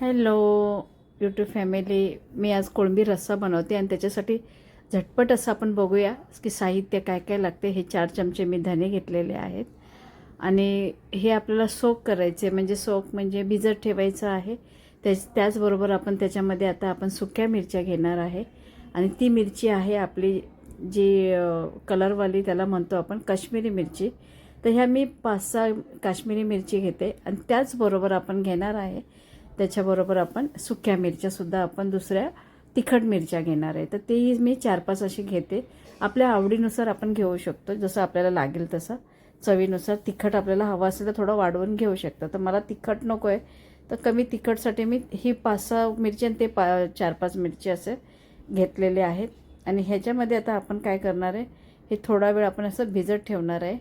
Hello YouTube family मी आज कोळंबी रस्सा बनवते आणि त्याच्यासाठी झटपट असं आपण बघूया की साहित्य काय काय लागते. हे चार चमचे मी धने घेतलेले आहेत. आणि हे आपल्याला सोक करायचे म्हणजे सोक म्हणजे भिजत ठेवायचं आहे. त्याच त्याचबरोबर आपण त्याच्यामध्ये आता आपण सुक्या मिरच्या घेणार आहे. आणि ती मिरची आहे आपली जी कलरवाली त्याला म्हणतो आपण काश्मीरी मिरची. तर ह्या मी पाच सहा काश्मीरी मिरची घेते. आणि त्याचबरोबर आपण घेणार आहे त्याच्याबरोबर आपण सुक्या मिरच्यासुद्धा आपण दुसऱ्या तिखट मिरच्या घेणार आहे. तर तेही मी चार पाच अशी घेते. आपल्या आवडीनुसार आपण घेऊ शकतो. जसं आपल्याला लागेल तसं. चवीनुसार तिखट आपल्याला हवं असेल तर थोडं वाढवून घेऊ शकतं. तर मला तिखट नको आहे तर कमी तिखटसाठी मी ही पाच सहा मिरची आणि ते पा चार पाच मिरची असे घेतलेले आहेत. आणि ह्याच्यामध्ये आता आपण काय करणार आहे? हे थोडा वेळ आपण असं भिजत ठेवणार आहे.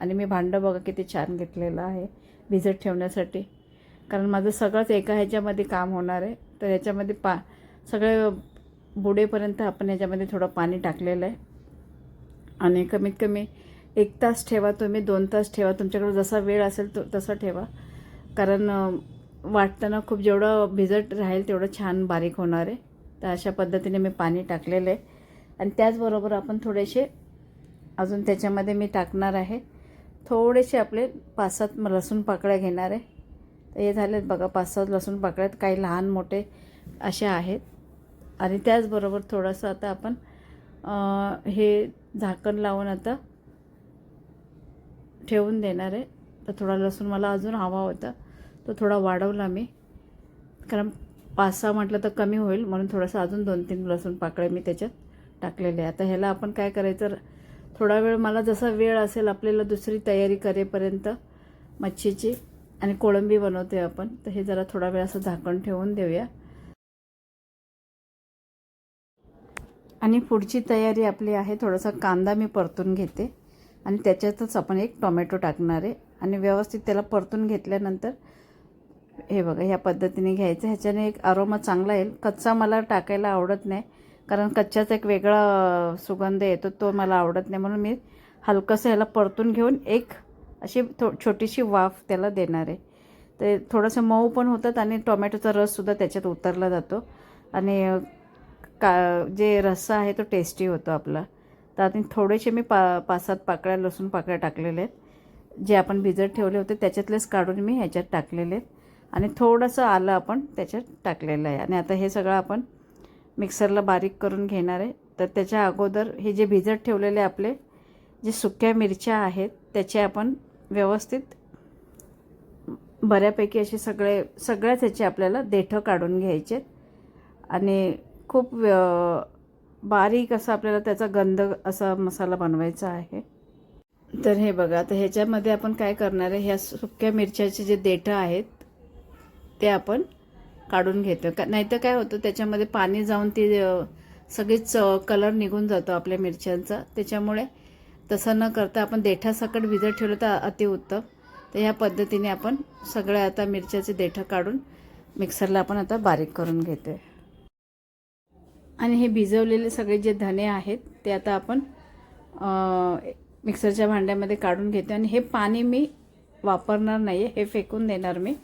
आणि मी भांडं बघा किती छान घेतलेलं आहे. भिजत ठेवण्यासाठी. कारण माझं सगळंच एका ह्याच्यामध्ये काम होणार आहे. तर ह्याच्यामध्ये पा सगळे बुडेपर्यंत आपण ह्याच्यामध्ये थोडं पाणी टाकलेलं आहे. आणि कमीत कमी एक तास ठेवा तुम्ही दोन तास ठेवा. तुमच्याकडे जसा वेळ असेल तो तसा ठेवा. कारण वाटताना खूप जेवढं भिजत राहील तेवढं छान बारीक होणार आहे. तर अशा पद्धतीने मी पाणी टाकलेलं आहे. आणि त्याचबरोबर आपण थोडेसे अजून त्याच्यामध्ये मी टाकणार आहे. थोडेसे आपले पाच सात लसूण पाकळ्या घेणार आहे. तर हे झालेत बघा पाच सहा लसूण पाकळ्यात काही लहान मोठे असे आहेत. आणि त्याचबरोबर थोडंसं आता आपण हे झाकण लावून आता ठेवून देणार आहे. तर थोडा लसूण मला अजून हवा होता तो थोडा वाढवला मी. कारण पाच सहा म्हटलं तर कमी होईल म्हणून थोडंसं अजून दोन तीन लसूण पाकळे मी त्याच्यात टाकलेले आहे. आता ह्याला आपण काय करायचं थोडा वेळ मला जसा वेळ असेल आपल्याला दुसरी तयारी करेपर्यंत मच्छीची. आणि कोळंबी बनवते आपण तर हे जरा थोडा वेळ असं झाकण ठेवून देऊया. आणि पुढची तयारी आपली आहे थोडासा कांदा मी परतून घेते. आणि त्याच्यातच आपण एक टोमॅटो टाकणार आहे. आणि व्यवस्थित त्याला परतून घेतल्यानंतर हे बघा ह्या पद्धतीने घ्यायचं. ह्याच्याने एक अरोमा चांगला येईल. कच्चा मला टाकायला आवडत नाही कारण कच्च्याचा एक वेगळा सुगंध येतो तो मला आवडत नाही. म्हणून मी हलकंसं ह्याला परतून घेऊन एक अशी थो छोटीशी वाफ त्याला देणार आहे. ते थोडंसं मऊ पण होतात आणि टोमॅटोचा रससुद्धा त्याच्यात उतरला जातो. आणि का जे रस्सा आहे तो टेस्टी होतो आपला. तर आता थोडेसे मी पा पाच सात पाकळ्या लसूण पाकळ्या टाकलेले आहेत. जे आपण भिजत ठेवले होते त्याच्यातलेच काढून मी ह्याच्यात टाकलेले आहेत. आणि थोडंसं आलं आपण त्याच्यात टाकलेलं आहे. आणि आता हे सगळं आपण मिक्सरला बारीक करून घेणार आहे. तर त्याच्या अगोदर हे जे भिजत ठेवलेले आपले जे सुक्या मिरच्या आहेत त्याचे आपण व्यवस्थित बऱ्यापैकी असे सगळे सगळ्याच ह्याचे आपल्याला देठं काढून घ्यायचे आणि खूप बारीक असा आपल्याला त्याचा गंध असा मसाला बनवायचा आहे. तर हे बघा आता ह्याच्यामध्ये आपण काय करणार आहे ह्या सुक्या मिरच्याचे जे देठं आहेत ते आपण काढून घेतो का नाहीतर काय होतं त्याच्यामध्ये पाणी जाऊन ती सगळीच कलर निघून जातो आपल्या मिरच्यांचा. त्याच्यामुळे तसं न करता आपण देठासकट भिजत ठेवलं तर अतिउत्तम. तर ह्या पद्धतीने आपण सगळ्या आता मिरच्याचे देठं काढून मिक्सरला आपण आता बारीक करून घेतो आणि हे भिजवलेले सगळे जे धने आहेत ते आता आपण मिक्सरच्या भांड्यामध्ये काढून घेतो आणि हे पाणी मी वापरणार नाही आहे हे फेकून देणार मी.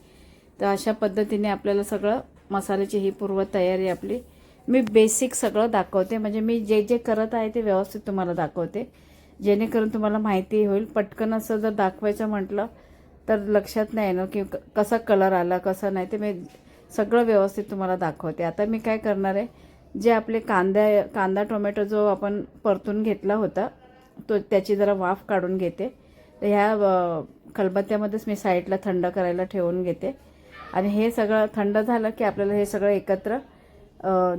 तर अशा पद्धतीने आपल्याला सगळं मसाल्याची ही पूर्व तयारी आपली मी बेसिक सगळं दाखवते. म्हणजे मी जे जे करत आहे ते व्यवस्थित तुम्हाला दाखवते. जेणेकरून तुम्हाला माहिती होईल. पटकन असं जर दाखवायचं म्हटलं तर लक्षात नाही ना की क- कसा कलर आला कसा नाही. ते मी सगळं व्यवस्थित तुम्हाला दाखवते. आता मी काय करणार आहे जे आपले कांदा कांदा टोमॅटो जो आपण परतून घेतला होता तो त्याची जरा वाफ काढून घेते. तर ह्या खलबत्त्यामध्येच मी साईडला थंड करायला ठेवून घेते. आणि हे सगळं थंड झालं की आपल्याला हे सगळं एकत्र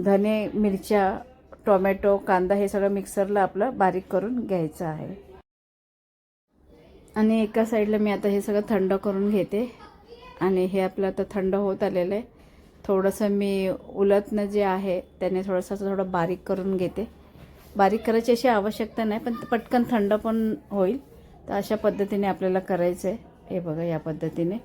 धने मिरच्या टोमॅटो कांदा हे सगळं मिक्सरला आपलं बारीक करून घ्यायचं आहे. आणि एका साईडला मी आता हे सगळं थंड करून घेते. आणि हे आपलं आता थंड होत आलेलं आहे. थोडंसं मी उलतनं जे आहे त्याने थोडंसं असं थोडं बारीक करून घेते. बारीक करायची अशी आवश्यकता नाही पण पटकन थंड पण होईल. तर अशा पद्धतीने आपल्याला करायचं आहे हे बघा या पद्धतीने.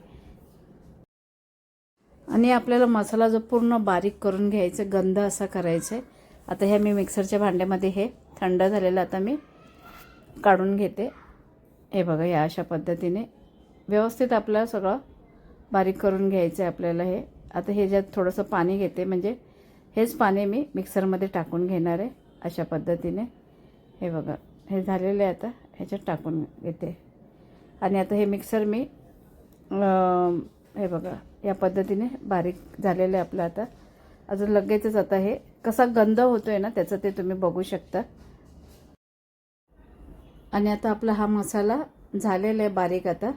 आणि आपल्याला मसाला जो पूर्ण बारीक करून घ्यायचा गंध असा करायचा आहे आता ह्या मी मिक्सरच्या भांड्यामध्ये हे थंड झालेलं आता मी काढून घेते. हे बघा या अशा पद्धतीने व्यवस्थित आपलं सगळं बारीक करून घ्यायचं आहे आपल्याला हे. आता हे ज्यात थोडंसं पाणी घेते म्हणजे हेच पाणी मी मिक्सरमध्ये टाकून घेणार आहे अशा पद्धतीने. हे बघा हे झालेलं आहे आता ह्याच्यात टाकून घेते. आणि आता हे मिक्सर मी हे बघा या पद्धतीने बारीक झालेलं आहे आपलं आता. अजून लगेचच आता हे कसा गंध होतो आहे ना त्याचं ते तुम्ही बघू शकता. आणि आता आपला हा मसाला झालेला आहे बारीक आता.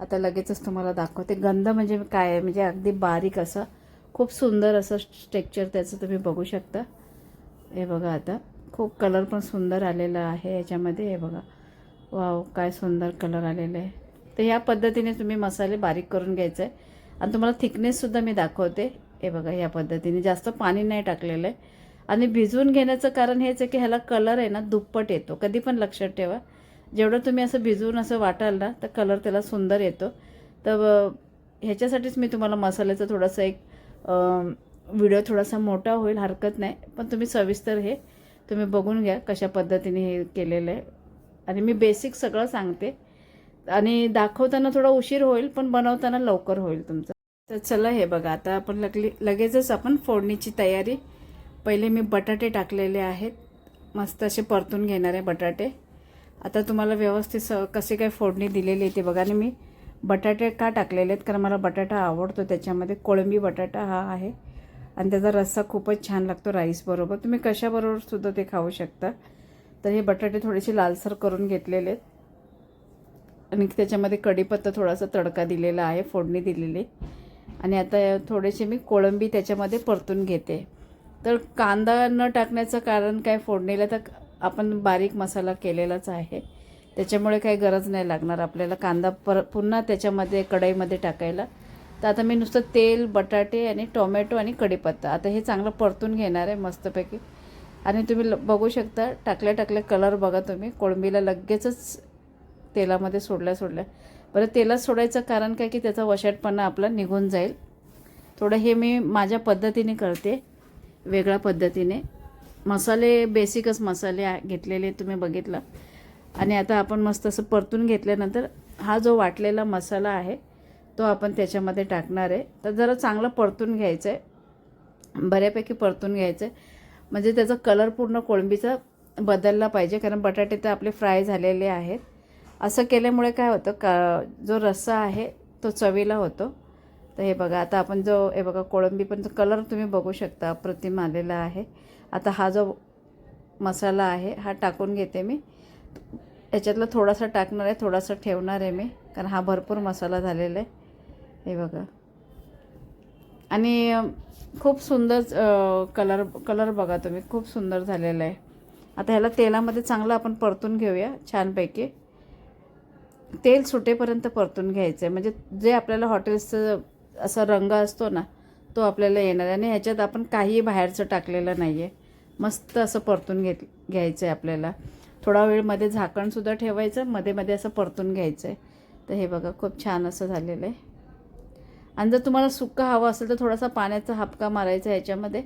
आता लगेचच तुम्हाला दाखवते. गंध म्हणजे काय आहे? म्हणजे अगदी बारीक असं खूप सुंदर असं स्ट्रेक्चर त्याचं तुम्ही बघू शकता. हे बघा आता खूप कलर पण सुंदर आलेला आहे याच्यामध्ये. हे बघा. वाव काय सुंदर कलर आलेला आहे. तर ह्या पद्धतीने तुम्ही मसाले बारीक करून घ्यायचं. आहे आणि तुम्हाला थिकनेससुद्धा मी दाखवते. हे बघा ह्या पद्धतीने जास्त पाणी नाही टाकलेलं आहे. आणि भिजवून घेण्याचं कारण हेच आहे की ह्याला कलर आहे ना दुप्पट येतो. कधी पण लक्षात ठेवा. जेवढं तुम्ही असं भिजवून असं वाटाल ना तर कलर त्याला सुंदर येतो. तर ह्याच्यासाठीच मी तुम्हाला मसाल्याचं थोडंसं एक व्हिडिओ थोडासा मोठा होईल हरकत नाही. पण तुम्ही सविस्तर हे तुम्ही बघून घ्या कशा पद्धतीने हे केलेलं आहे. आणि मी बेसिक सगळं सांगते. आणि दाखवताना थोडा उशीर होईल पण बनवताना लवकर होईल तुमचं. तर चला हे बघा आता आपण लगली लगेचच आपण फोडणीची तयारी. पहिले मी बटाटे टाकलेले आहेत. मस्त असे परतून घेणार आहे बटाटे. आता तुम्हाला व्यवस्थित स कसे काय फोडणी दिलेली आहे ते बघा. आणि मी बटाटे का टाकलेले आहेत? कारण मला बटाटा आवडतो त्याच्यामध्ये कोळंबी बटाटा हा आहे. आणि त्याचा रस्सा खूपच छान लागतो राईसबरोबर तुम्ही कशाबरोबर सुद्धा ते खाऊ शकता. तर हे बटाटे थोडेसे लालसर करून घेतलेले आहेत. आणि त्याच्यामध्ये कढीपत्ता थोडासा तडका दिलेला आहे फोडणी दिलेली आणि आता थोडेसे मी कोळंबी त्याच्यामध्ये परतून घेते. तर कांदा न टाकण्याचं कारण काय फोडणीला तर आपण बारीक मसाला केलेलाच आहे. त्याच्यामुळे काही गरज नाही लागणार आपल्याला कांदा पर पुन्हा त्याच्यामध्ये कढईमध्ये टाकायला. तर आता मी नुसतं तेल बटाटे आणि टोमॅटो आणि कढीपत्ता. आता हे चांगलं परतून घेणार आहे मस्तपैकी. आणि तुम्ही ल- बघू शकता टाकल्या टाकल्या कलर बघा तुम्ही. कोळंबीला लगेचच तेलामध्ये सोडल्या सोडल्या. बरं तेलात सोडायचं कारण काय की त्याचा वशाटपणा आपला निघून जाईल. थोडं हे मी माझ्या पद्धतीने करते वेगळ्या पद्धतीने. मसाले बेसिकच मसाले घेतलेले तुम्ही बघितलं. आणि आता आपण मस्त असं परतून घेतल्यानंतर हा जो वाटलेला मसाला आहे तो आपण त्याच्यामध्ये टाकणार आहे. तर जरा चांगलं परतून घ्यायचं आहे बऱ्यापैकी परतून घ्यायचं आहे म्हणजे त्याचा कलर पूर्ण कोळंबीचा बदलला पाहिजे कारण बटाटे तर आपले फ्राय झालेले आहेत. असं केल्यामुळे काय होतं का जो रस्सा आहे तो चवीला होतो. तर हे बघा आता आपण जो हे बघा कोळंबी पण कलर तुम्ही बघू शकता अप्रतिम आलेला आहे. आता हा जो मसाला आहे हा टाकून घेते मी. याच्यातला थोडासा टाकणार आहे थोडासा ठेवणार आहे मी कारण हा भरपूर मसाला झालेला आहे. हे बघा. आणि खूप सुंदर कलर कलर बघा तुम्ही खूप सुंदर झालेला आहे. आता ह्याला तेलामध्ये चांगलं आपण परतून घेऊया छानपैकी. तेल सुटेपर्यंत परतून घ्यायचं आहे म्हणजे जे आपल्याला हॉटेल्सचं असा रंग असतो ना तो आपल्याला येणार आहे. आणि ह्याच्यात आपण काहीही बाहेरचं टाकलेलं नाही आहे मस्त असं परतून घेत घ्यायचं आहे आपल्याला. थोडा वेळमध्ये झाकणसुद्धा ठेवायचं मध्ये मध्ये असं परतून घ्यायचं आहे तर हे बघा खूप छान असं झालेलं आहे. आणि जर तुम्हाला सुक्का हवा असेल तर थोडासा पाण्याचा हापका मारायचा ह्याच्यामध्ये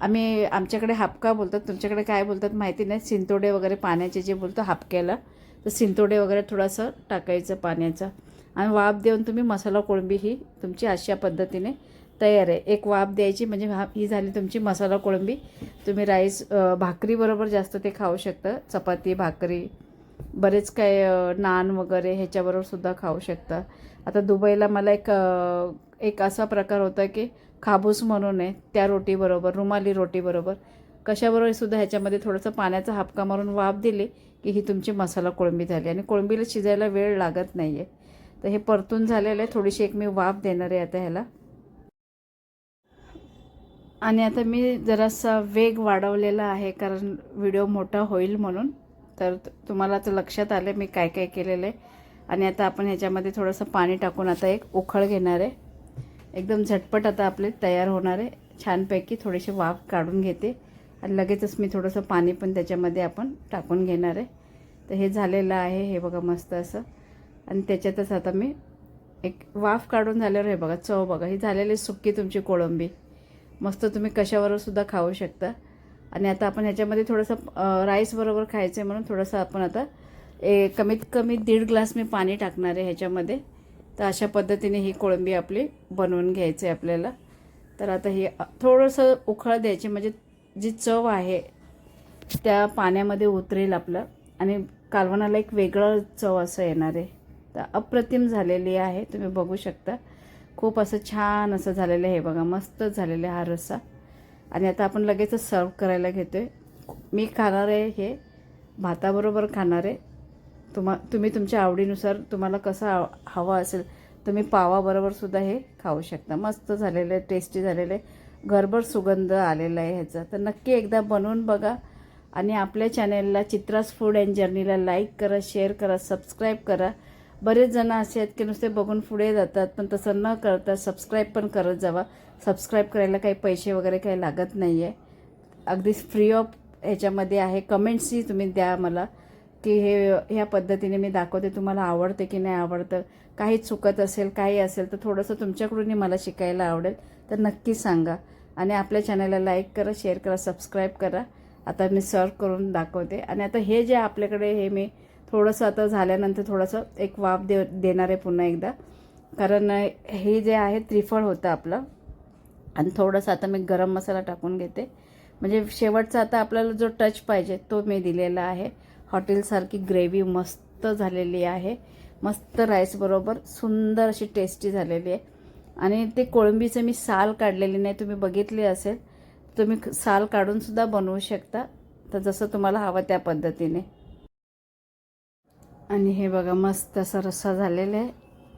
आम्ही आमच्याकडे हापका बोलतात तुमच्याकडे काय बोलतात माहिती नाही. सिंतोडे वगैरे पाण्याचे जे बोलतो हापक्याला तर सिंतोडे वगैरे थोडासा टाकायचं पाण्याचा. आणि वाफ देऊन तुम्ही मसाला कोळंबी ही तुमची अशा पद्धतीने तयार आहे. एक वाफ द्यायची म्हणजे हा ही झाली तुमची मसाला कोळंबी. तुम्ही राईस भाकरीबरोबर जास्त ते खाऊ शकता. चपाती भाकरी बरेच काय नान वगैरे ह्याच्याबरोबर सुद्धा खाऊ शकता. आता दुबईला मला एक एक असा प्रकार होता की खाबूस म्हणून आहे त्या रोटीबरोबर रुमाली रोटीबरोबर कशाबरोबर सुद्धा ह्याच्यामध्ये थोडंसं पाण्याचा हापका मारून वाफ दिली की ही तुमची मसाला कोळंबी झाली आणि कोळंबीला शिजायला वेळ लागत नाही आहे तर हे परतून झालेलं आहे. थोडीशी एक मी वाफ देणार आहे आता ह्याला. आणि आता मी जरासा वेग वाढवलेला आहे कारण व्हिडिओ मोठा होईल म्हणून. तर तुम्हाला आता लक्षात आलं मी काय काय केलेलं आहे. आणि आता आपण ह्याच्यामध्ये थोडंसं पाणी टाकून आता एक उखळ घेणार आहे. एकदम झटपट आता आपले तयार होणार आहे. छानपैकी थोडीशी वाफ काढून घेते. आणि लगेचच मी थोडंसं पाणी पण त्याच्यामध्ये आपण टाकून घेणार आहे. तर हे झालेलं आहे हे बघा मस्त असं. आणि त्याच्यातच आता मी एक वाफ काढून झाल्यावर हे बघा चव बघा. ही झालेली सुक्की तुमची कोळंबी. मस्त तुम्ही कशाबरोबर सुद्धा खाऊ शकता. आणि आता आपण ह्याच्यामध्ये थोडंसं राईसबरोबर खायचं आहे म्हणून थोडंसं आपण आता ए कमीत कमी दीड ग्लास मी पाणी टाकणार आहे ह्याच्यामध्ये. तर अशा पद्धतीने ही कोळंबी आपली बनवून घ्यायची आहे आपल्याला. तर आता हे थोडंसं उखळ द्यायची म्हणजे जी चव आहे त्या पाण्यामध्ये उतरेल आपलं. आणि कालवणाला एक वेगळं चव असं येणार आहे. तर अप्रतिम झालेली आहे तुम्ही बघू शकता. खूप असं छान असं झालेलं आहे बघा मस्त झालेलं आहे हा रस्सा. आणि आता आपण लगेचच सर्व करायला घेतो आहे मी खाणार आहे हे भाताबरोबर खाणार आहे. तुम्हा तुम्ही तुमच्या आवडीनुसार तुम्हाला कसं हवा हवं असेल तुम्ही पावाबरोबर सुद्धा हे खाऊ शकता. मस्त झालेलं आहे टेस्टी झालेलं आहे. घरभर सुगंध आलेला आहे ह्याचा. तर नक्की एकदा बनवून बघा आणि आपल्या चॅनेलला चित्रास फूड अँड जर्नीला लाईक करा शेअर करा सबस्क्राईब करा. बरेच जण असे आहेत की नुसते बघून पुढे जातात पण तसं न करता सबस्क्राईब पण करत जावा. सबस्क्राईब करायला काही पैसे वगैरे काही लागत नाही आहे अगदी फ्री ऑफ ह्याच्यामध्ये आहे. कमेंट्सही तुम्ही द्या मला की हे ह्या पद्धतीने मी दाखवते. तुम्हाला आवडते की नाही आवडतं? काही चुकत असेल काही असेल तर थोडंसं तुमच्याकडूनही मला शिकायला आवडेल. तर नक्की सांगा. आणि आपल्या चॅनलला लाईक करा शेअर करा सबस्क्राईब करा. आता मी सर्व करून दाखवते. आणि आता हे जे आपल्याकडे हे मी थोडंसं आता झाल्यानंतर थोडंसं एक वाफ दे देणार आहे पुन्हा एकदा. कारण हे जे आहे त्रिफळ होतं आपलं. आणि थोडंसं आता मी गरम मसाला टाकून घेते. म्हणजे शेवटचा आता आपल्याला जो टच पाहिजे तो मी दिलेला आहे. हॉटेलसारखी ग्रेव्ही मस्त झालेली आहे. मस्त राईसबरोबर सुंदर अशी टेस्टी झालेली आहे. आणि ते कोळंबीचं मी साल काढलेली नाही तुम्ही बघितली असेल तुम्ही साल काढूनसुद्धा बनवू शकता. तर जसं तुम्हाला हवं त्या पद्धतीने. आणि हे बघा मस्त असा रस्सा झालेला आहे.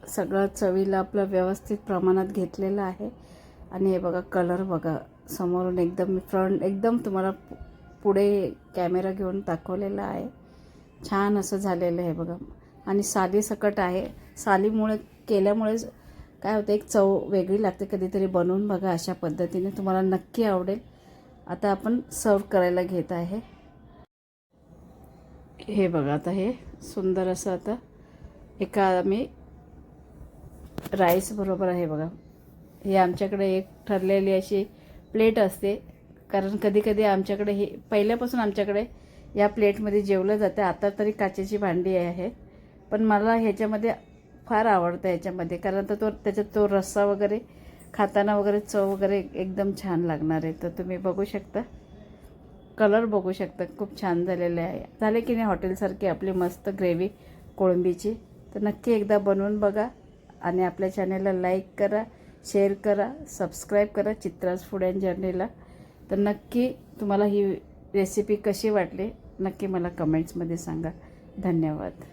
सगळं चवीला आपलं व्यवस्थित प्रमाणात घेतलेलं आहे. आणि हे बघा कलर बघा समोरून एकदम फ्रंट एकदम तुम्हाला पुढे कॅमेरा घेऊन दाखवलेला आहे. छान असं झालेलं आहे बघा. आणि साली सकट आहे. सालीमुळे केल्यामुळेच काय होतं एक चव वेगळी लागते कधीतरी बनवून बघा अशा पद्धतीने. तुम्हाला नक्की आवडेल. आता आपण सर्व करायला घेत आहे. हे बघा आता हे सुंदर असं आता एका मी राईस बरोबर आहे बघा. हे आमच्याकडे एक ठरलेली अशी प्लेट असते. कारण कधीकधी आमच्याकडे हे पहिल्यापासून आमच्याकडे या प्लेटमध्ये जेवलं जातं. आता तरी काचेची भांडी आहे. पण मला ह्याच्यामध्ये फार आवडतं याच्यामध्ये. कारण तर तो त्याच्यात तो रस्सा वगैरे खाताना वगैरे चव वगैरे एकदम छान लागणार आहे. तर तुम्ही बघू शकता. कलर बघू शकता. खूप छान झालेले आहे. झाले की नाही हॉटेलसारखी आपली मस्त ग्रेव्ही कोळंबीची? तर नक्की एकदा बनवून बघा आणि आपल्या चॅनेलला लाईक करा शेअर करा सबस्क्राईब करा चित्रास फूड अँड जर्नीला तर नक्की तुम्हाला ही रेसिपी कशी वाटली? नक्की मला कमेंट्समध्ये सांगा. धन्यवाद.